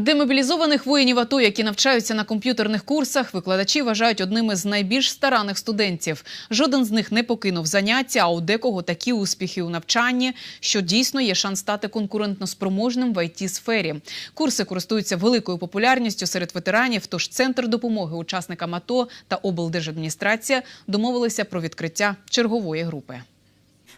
Демобілізованих воїнів АТО, які навчаються на комп'ютерних курсах, викладачі вважають одними з найбільш старанних студентів. Жоден з них не покинув заняття, а у декого такі успіхи у навчанні, що дійсно є шанс стати конкурентноспроможним в it сфері Курси користуються великою популярністю серед ветеранів. Тож центр допомоги учасникам АТО та облдержадміністрація домовилися про відкриття чергової групи.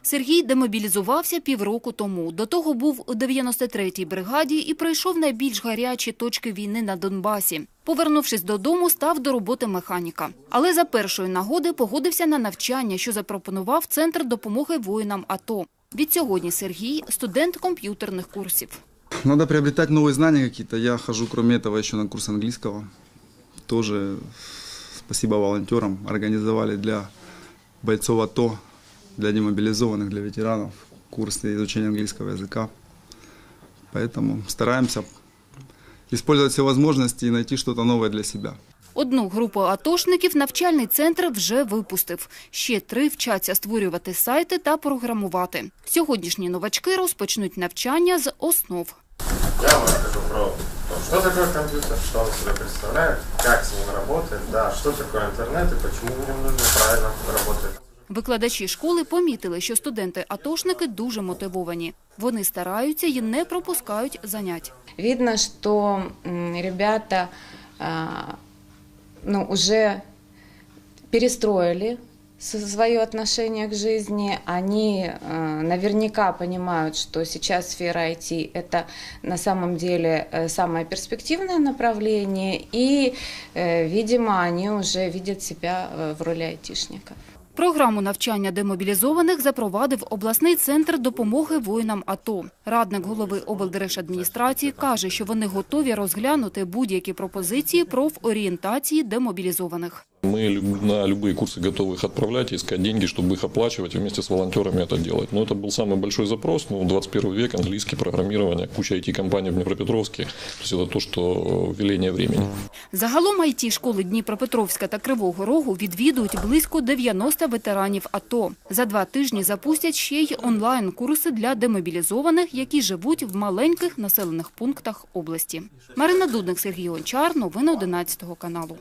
Сергій демобілізувався півроку тому. До того був у 93-й бригаді і пройшов найбільш гарячі точки війни на Донбасі. Повернувшись додому, став до роботи механіка. Але за першої нагоди погодився на навчання, що запропонував Центр допомоги воїнам АТО. Відсьогодні Сергій – студент комп'ютерних курсів. Надо приобретать новые знания какие-то. Я хожу, кроме этого, еще на курс английского. Тоже спасибо волонтерам. Организовали для бойцов АТО, для демобилизованных, для ветеранов курсы изучения английского языка. Поэтому стараемся использовать все возможности и найти что-то новое для себя. Одну групу атошників навчальний центр вже випустив. Ще три вчаться створювати сайти та програмувати. Сьогоднішні новачки розпочнуть навчання з основ. Я вам расскажу про то, что такое компьютер, что он себя представляет, как с ним работать, да, что такое интернет и почему в нем нужно правильно работать. Викладачі школи помітили, що студенти-атошники дуже мотивовані. Вони стараються і не пропускають занять. Видно, что м, ребята а, ну, уже перестроили свое отношение к жизни. Они а, наверняка понимают, что сейчас сфера IT – это на самом деле э, самое перспективное направление. И, э, видимо, они уже видят себя э, в роли айтишников. Програму навчання демобілізованих запровадив обласний центр допомоги воїнам АТО. Радник голови облдержадміністрації каже, що вони готові розглянути будь-які пропозиції профорієнтації демобілізованих. Мы люб- на любые курсы готовы их отправлять и искать деньги, чтобы их оплачивать и вместе с волонтерами это делать. Но это был самый большой запрос. Ну, 21 век, английский, программирование, куча IT-компаний в Днепропетровске. То есть это то, что э, веление времени. Загалом IT-школи Дніпропетровська та Кривого Рогу відвідують близько 90 ветеранів АТО. За два тижні запустять ще й онлайн-курси для демобілізованих, які живуть в маленьких населених пунктах області. Марина Дудник, Сергій Гончар. Новини 11 каналу.